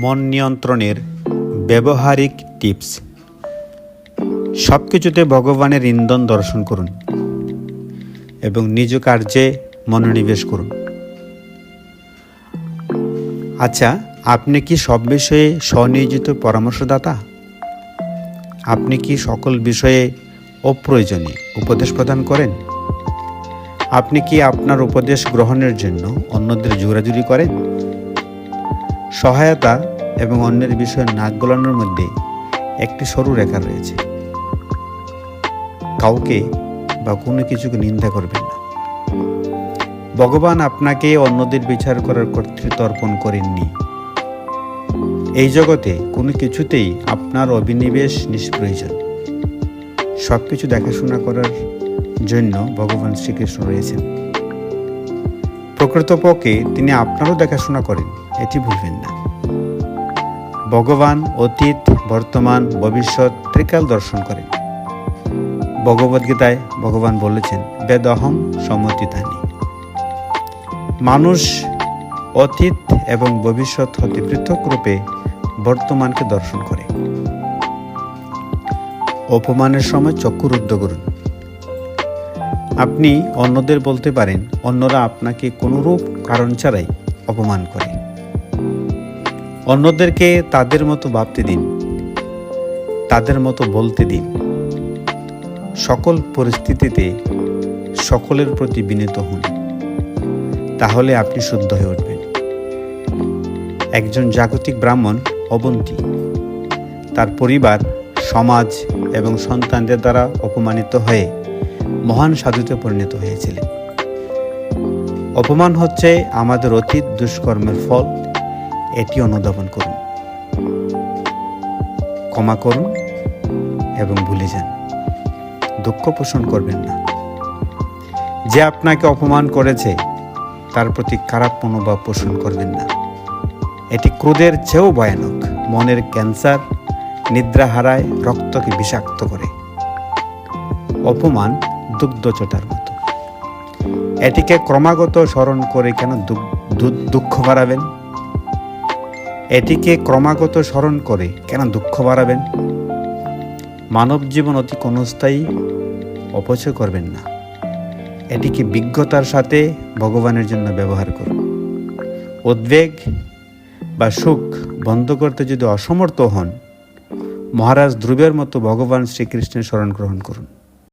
মন নিয়ন্ত্রণের ব্যবহারিক টিপস। সব কিছুতে ভগবানের ইন্ধন দর্শন করুন এবং নিজ কার্যে মনোনিবেশ করুন। আচ্ছা আপনি কি সব বিষয়ে স্বনিয়োজিত পরামর্শদাতা? আপনি কি সকল বিষয়ে অপ্রয়োজনীয় উপদেশ প্রদান করেন? আপনি কি আপনার উপদেশ গ্রহণের জন্য অন্যদের জোরাজুরি করেন? সহায়তা এবং অন্যের বিষয়ে নাক গলানোর মধ্যে একটি সরু রেখা রয়েছে। কাউকে বা কোনো কিছুকে নিন্দা করবেন না। ভগবান আপনাকে অন্যদের বিচার করার কর্তৃত্ব অর্পণ করেননি। এই জগতে কোনো কিছুতেই আপনার অভিনিবেশ নিষ্প্রয়োজন। সব কিছু দেখাশোনা করার জন্য ভগবান শ্রীকৃষ্ণ রয়েছেন। প্রকৃতপক্ষে তিনি আপনারও দেখাশোনা করেন, এটি ভুলবেন না। ভগবান অতীত, বর্তমান, ভবিষ্যৎ, ত্রিকাল দর্শন করেন। ভগবদ্গীতায় ভগবান বলেছেন, বেদহম সমতিতানি মানুষ অতীত এবং ভবিষ্যৎ হতে পৃথক রূপে বর্তমানকে দর্শন করে। অপমানের সময় চক্ষু রুদ্ধ করুন। আপনি অন্যদের বলতে পারেন, অন্যরা আপনাকে কোনোরূপ কারণ ছাড়াই অপমান করে। অন্যদেরকে তাদের মতো ভাবতে দিন, তাদের মতো বলতে দিন। সকল পরিস্থিতিতে সকলের প্রতি বিনীত হন, তাহলে আপনি শুদ্ধ হয়ে উঠবেন। একজন জাগতিক ব্রাহ্মণ অবন্তী, তার পরিবার সমাজ এবং সন্তানদের দ্বারা অপমানিত হয়ে মহান সাধুতে পরিণত হয়েছিলেন। অপমান হচ্ছে আমাদের অতীত দুষ্কর্মের ফল। এটি অনুধাবন করুন। ক্ষমা করুন এবং ভুলে যান। দুঃখ পোষণ করবেন না। যে আপনাকে অপমান করেছে, তার প্রতি খারাপ মনোভাব পোষণ করবেন না। এটি ক্রোধের চেয়েও ভয়ানক। মনের ক্যান্সার নিদ্রা হারায় রক্তকে বিষাক্ত করে। অপমান দুগ্ধচটার মতো। এটিকে ক্রমাগত স্মরণ করে কেন দুঃখ- বাড়াবেন? এটিকে ক্রমাগত স্মরণ করে কেন দুঃখ বাড়াবেন? মানব জীবন অতি ক্ষণস্থায়ী অপচয় করবেন না। এটিকে বিজ্ঞতার সাথে ভগবানের জন্য ব্যবহার করুন। উদ্বেগ বা সুখ বন্ধ করতে যদি অসমর্থ হন, মহারাজ ধ্রুবের মতো ভগবান শ্রীকৃষ্ণের স্মরণ গ্রহণ করুন।